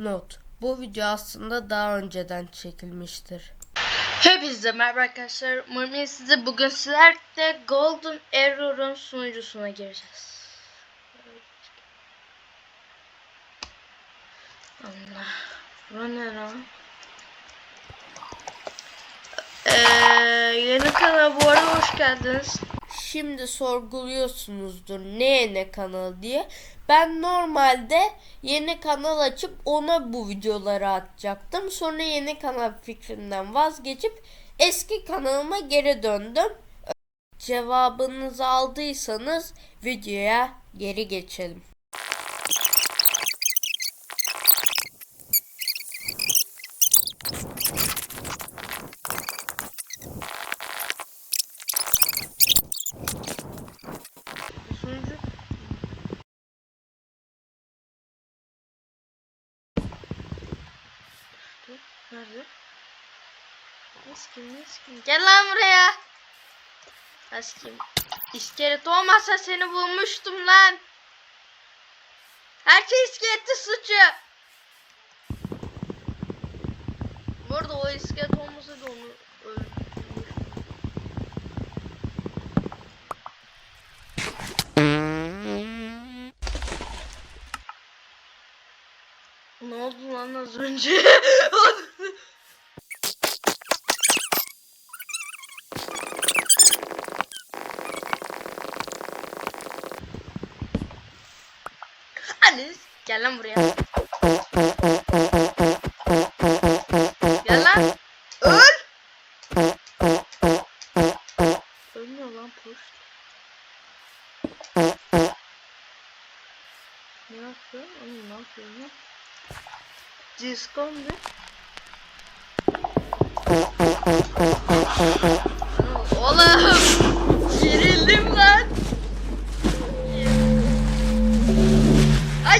Not. Bu video aslında daha önceden çekilmiştir. Hepinize merhaba arkadaşlar. Umarım size bugün sizlerle Golden Error'un sunucusuna gireceğiz. Allah. Bura ne lan? Ee, yeni kanala bu arada hoş geldiniz. Şimdi sorguluyorsunuzdur ne ne kanal diye. Ben normalde yeni kanal açıp ona bu videoları atacaktım. Sonra yeni kanal fikrinden vazgeçip eski kanalıma geri döndüm. Cevabınızı aldıysanız videoya geri geçelim. Bu sunucu Dur, Nerede? Eskim, eskim. Gel lan buraya. Eskim. İskelet olmazsa seni bulmuştum lan. Her şey iskeletin suçu. Bu arada o iskelet olmasa da onu. Ne oldu lan az önce? Hadi gel lan buraya. Gel lan. Öl. Ne yapıyor? Oğlum ne yapıyor? Discon ne? Oğlum!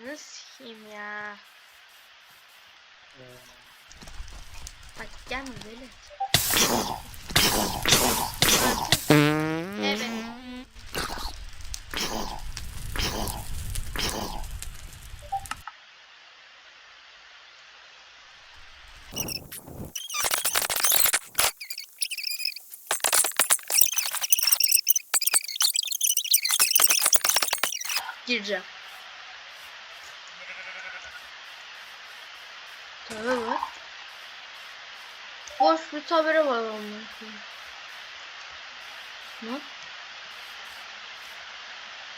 Ya anı sikeyim ya. Bak gelme velet. Evet. gireceğim. Tabi var. Boş bir tabere var sonra. Ne?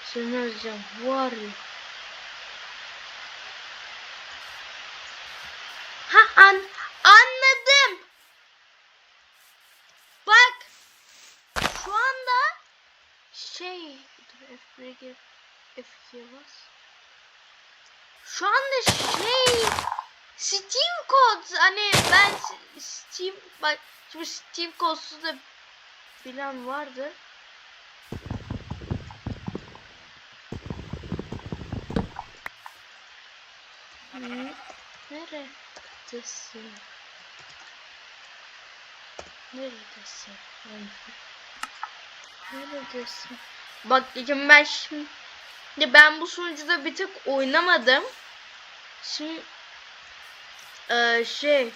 Seni özleyeceğim. Var ya. Ha an anladım. Bak. Şu anda şey dur F1'e gir. F2'ye bas. Şu anda şey Steam kod hani ben Steam bak şimdi Steam kodsuz da bilen vardır. Hı, Neredesin? Neredesin? Neredesin? Bak diyeceğim ben şimdi ben bu sunucuda bir tek oynamadım. Şimdi eee, şey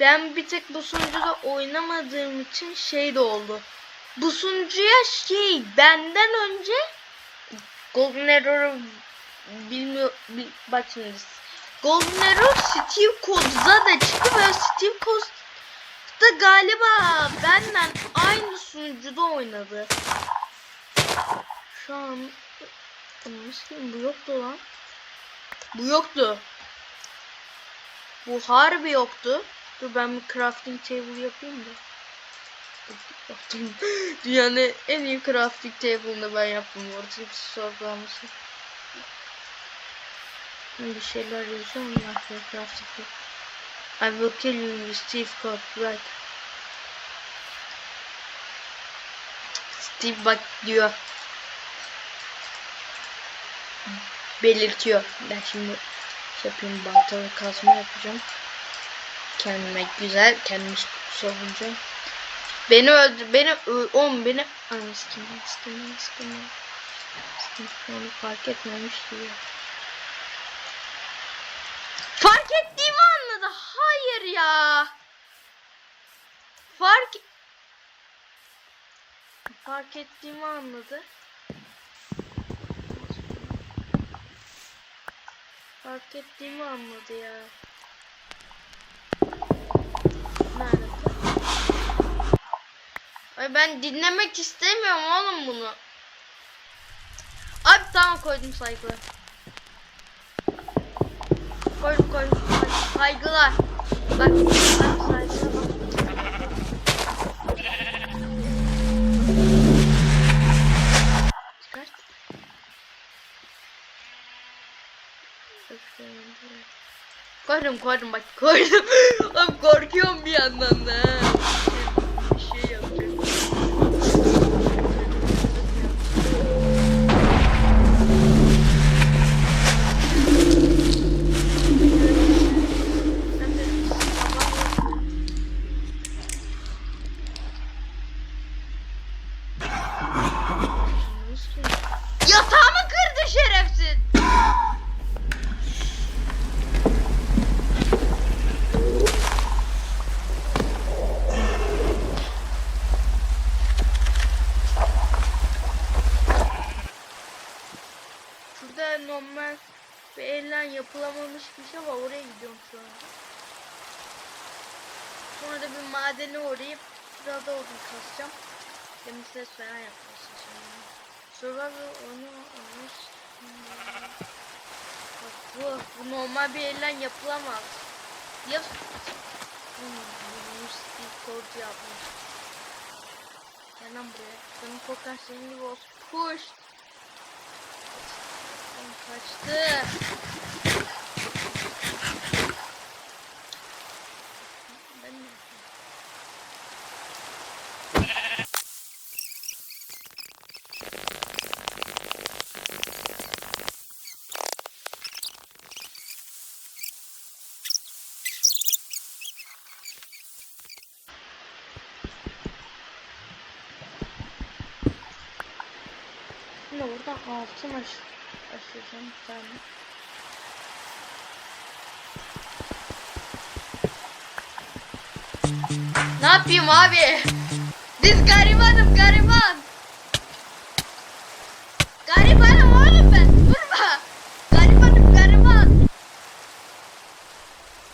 ben bir tek bu sunucuda oynamadığım için şey de oldu. Bu sunucuya şey benden önce Golden Arrow'u bilmiyor bil, bak şimdi Golden Arrow Steve Cods'a da çıktı ve Steve Cods'da galiba benden aynı sunucuda oynadı. Şu an bu yoktu lan. Bu yoktu. Bu harbi yoktu. Dur ben bir crafting table yapayım da. Yaptım. Dünyanın en iyi crafting table'ını ben yaptım. Orada bir sorgulaması. Bir şeyler yazıyorum ya. Crafting table. I will kill you with Steve Code. Right. Steve bak diyor. belirtiyor. Ben şimdi yapayım baltalı kazma yapacağım. Kendime güzel, kendimi savunacağım. Beni öldü, beni on beni skin, skin, skin, onu fark etmemiş diyor. Fark ettiğimi anladı. Hayır ya. Fark fark ettiğimi anladı. Fark ettiğimi anladı ya. Ay ben dinlemek istemiyorum oğlum bunu. Abi tamam koydum saygılar. Koydum koydum. Say- Saygılar. Bak bak. Koydum koydum bak koydum. Abi korkuyorum bir yandan da. Bir şey yapacağım. Yatağımı kırdı şerefsiz. Şurada normal bir elle yapılamamış bir şey var. Oraya gidiyorum şu anda. Sonra da bir madene uğrayıp biraz da odun kasacağım. Demin ses falan yapmışsın şimdi. Survival onu olmuş. Bak bu, bu normal bir elle yapılamaz. Ya Hmm, bu Steve Code yapmış. Gel lan buraya. Senin kokan senin gibi olsun. Push. Kaçtı. Ben ne yapayım? Şimdi burada altın aş aşacağım bir tane. Ne yapayım abi? Biz garibanım gariban. Garibanım oğlum ben. Vurma. Garibanım gariban.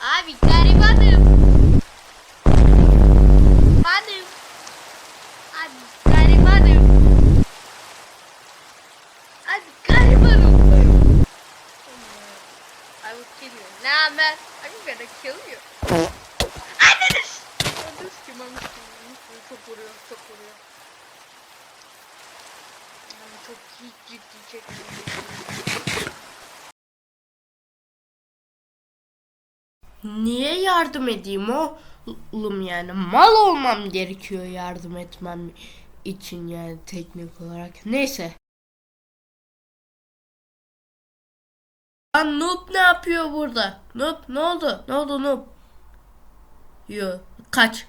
Abi garibanım. Garibanım. Abi garibanım. Abi garibanım. I will kill you. Nah man, I'm gonna kill you. Anneniz. Anneniz kim anneniz kim? Çok vuruyor, çok vuruyor. Yani çok ciddi. Niye yardım edeyim oğlum yani? Mal olmam gerekiyor yardım etmem için yani teknik olarak. Neyse. Lan Noob ne yapıyor burada? Noob ne oldu? Ne oldu Noob? Yo kaç